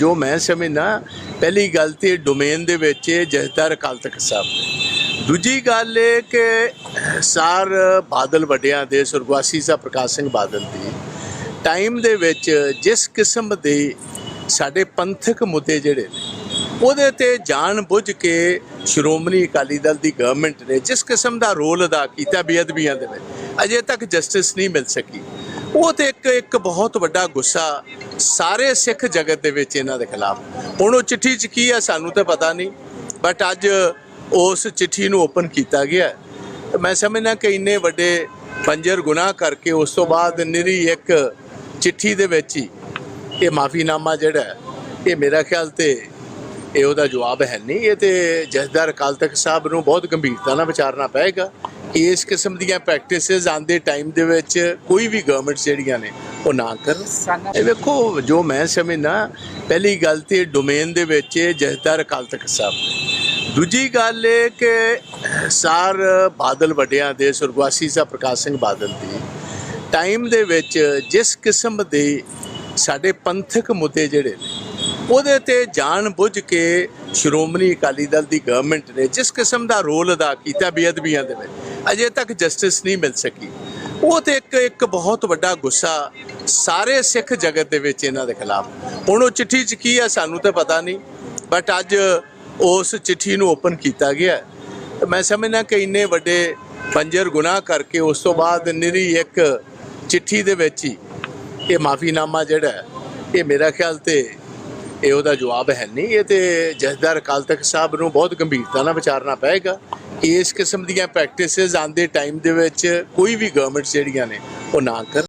ਜੋ ਮੈਂ ਸਮਝਦਾ, ਪਹਿਲੀ ਗੱਲ ਤੇ ਡੋਮੇਨ ਦੇ ਵਿੱਚ ਜਥੇਦਾਰ ਅਕਾਲ ਤਖਤ ਸਾਹਿਬ ਨੇ। ਦੂਜੀ ਗੱਲ ਇਹ ਕਿ ਸਾਰ ਬਾਦਲ ਵੱਡਿਆਂ ਦੇ, ਸੁਰਗਵਾਸੀ ਸਾਹਿਬ ਪ੍ਰਕਾਸ਼ ਸਿੰਘ ਬਾਦਲ ਦੀ ਟਾਈਮ ਦੇ ਵਿੱਚ ਜਿਸ ਕਿਸਮ ਦੇ ਸਾਡੇ ਪੰਥਕ ਮੁੱਦੇ ਜਿਹੜੇ ਨੇ, ਉਹਦੇ ਤੇ ਜਾਣ ਬੁੱਝ ਕੇ ਸ਼੍ਰੋਮਣੀ ਅਕਾਲੀ ਦਲ ਦੀ ਗਵਰਨਮੈਂਟ ਨੇ ਜਿਸ ਕਿਸਮ ਦਾ ਰੋਲ ਅਦਾ ਕੀਤਾ ਬੇਅਦਬੀਆਂ ਦੇ ਵਿੱਚ, ਅਜੇ ਤੱਕ ਜਸਟਿਸ ਨਹੀਂ ਮਿਲ ਸਕੀ। ਉਹ ਤੇ ਇੱਕ ਇੱਕ ਬਹੁਤ ਵੱਡਾ ਗੁੱਸਾ ਸਾਰੇ ਸਿੱਖ ਜਗਤ ਦੇ ਵਿੱਚ ਇਹਨਾਂ ਦੇ ਖਿਲਾਫ। ਹੁਣ ਉਹ ਚਿੱਠੀ 'ਚ ਕੀ ਹੈ ਸਾਨੂੰ ਤਾਂ ਪਤਾ ਨਹੀਂ ਬਟ ਅੱਜ ਉਸ ਚਿੱਠੀ ਨੂੰ ਓਪਨ ਕੀਤਾ ਗਿਆ ਤੇ ਮੈਂ ਸਮਝਦਾ ਕਿ ਇੰਨੇ ਵੱਡੇ ਪੰਜਰ ਗੁਨਾਹ ਕਰਕੇ ਉਸ ਤੋਂ ਬਾਅਦ ਨਿਰੀ ਇੱਕ ਚਿੱਠੀ ਦੇ ਵਿੱਚ ਹੀ ਇਹ ਮਾਫੀਨਾਮਾ ਜਿਹੜਾ ਇਹ ਮੇਰਾ ਖਿਆਲ ਤੇ ਇਹ ਉਹਦਾ ਜਵਾਬ ਹੈ ਨਹੀਂ। ਇਹ ਤੇ ਜਥੇਦਾਰ ਅਕਾਲ ਤਖਤ ਸਾਹਿਬ ਨੂੰ ਬਹੁਤ ਗੰਭੀਰਤਾ ਨਾਲ ਵਿਚਾਰਨਾ ਪਏਗਾ ਕਿ ਇਸ ਕਿਸਮ ਦੀਆਂ ਪ੍ਰੈਕਟਿਸਿਸ ਆਂਦੇ ਟਾਈਮ ਦੇ ਵਿੱਚ ਕੋਈ ਵੀ ਗਵਰਨਮੈਂਟ ਜਿਹੜੀਆਂ ਨੇ ਉਹ ਨਾ ਕਰਨ ਇਹ ਵੇਖੋ, ਜੋ ਮੈਂ ਸਮਝਣਾ ਪਹਿਲੀ ਗੱਲ ਤੇ ਡੋਮੇਨ ਦੇ ਵਿੱਚ ਜਥੇਦਾਰ ਅਕਾਲ ਤਖਤ ਸਾਹਿਬ ਦੂਜੀ ਗੱਲ ਇਹ ਕਿ ਸਾਰ ਬਾਦਲ ਵੱਡਿਆਂ ਦੇ, ਸੁਰਗਵਾਸੀ ਸਾਹਿਬ ਪ੍ਰਕਾਸ਼ ਸਿੰਘ ਬਾਦਲ ਦੀ ਟਾਈਮ ਦੇ ਵਿੱਚ ਜਿਸ ਕਿਸਮ ਦੇ ਸਾਡੇ ਪੰਥਕ ਮੁੱਦੇ ਜਿਹੜੇ ਨੇ, ਉਹਦੇ ਤੇ ਜਾਣ ਬੁੱਝ ਕੇ ਸ਼੍ਰੋਮਣੀ ਅਕਾਲੀ ਦਲ ਦੀ ਗਵਰਨਮੈਂਟ ਨੇ ਜਿਸ ਕਿਸਮ ਦਾ ਰੋਲ ਅਦਾ ਕੀਤਾ ਬੇਅਦਬੀਆਂ ਦੇ ਵਿੱਚ, ਅਜੇ ਤੱਕ ਜਸਟਿਸ ਨਹੀਂ ਮਿਲ ਸਕੀ। ਉਹ ਤੇ ਇੱਕ ਇੱਕ ਬਹੁਤ ਵੱਡਾ ਗੁੱਸਾ ਸਾਰੇ ਸਿੱਖ ਜਗਤ ਦੇ ਵਿੱਚ ਇਹਨਾਂ ਦੇ ਖਿਲਾਫ। ਹੁਣ ਉਹ ਚਿੱਠੀ 'ਚ ਕੀ ਹੈ ਸਾਨੂੰ ਤਾਂ ਪਤਾ ਨਹੀਂ ਬਟ ਅੱਜ ਉਸ ਚਿੱਠੀ ਨੂੰ ਓਪਨ ਕੀਤਾ ਗਿਆ ਮੈਂ ਸਮਝਣਾ ਕਿ ਇੰਨੇ ਵੱਡੇ ਬੰਜਰ ਗੁਨਾਹ ਕਰਕੇ ਉਸ ਤੋਂ ਬਾਅਦ ਨਿਰੀ ਇੱਕ ਚਿੱਠੀ ਦੇ ਵਿੱਚ ਹੀ ਇਹ ਮਾਫੀਨਾਮਾ ਜਿਹੜਾ ਇਹ ਮੇਰਾ ਖਿਆਲ ਤੇ ਇਹ ਉਹਦਾ ਜਵਾਬ ਹੈ ਨਹੀਂ। ਇਹ ਤੇ ਜਥੇਦਾਰ ਅਕਾਲ ਤਖਤ ਸਾਹਿਬ ਨੂੰ ਬਹੁਤ ਗੰਭੀਰਤਾ ਨਾਲ ਵਿਚਾਰਨਾ ਪਏਗਾ। ਇਸ ਕਿਸਮ ਦੀਆਂ ਪ੍ਰੈਕਟਿਸਿਸ ਆਂਦੇ ਟਾਈਮ ਦੇ ਵਿੱਚ ਕੋਈ ਵੀ ਗਵਰਨਮੈਂਟ ਜਿਹੜੀਆਂ ਨੇ, ਉਹ ਨਾ ਕਰ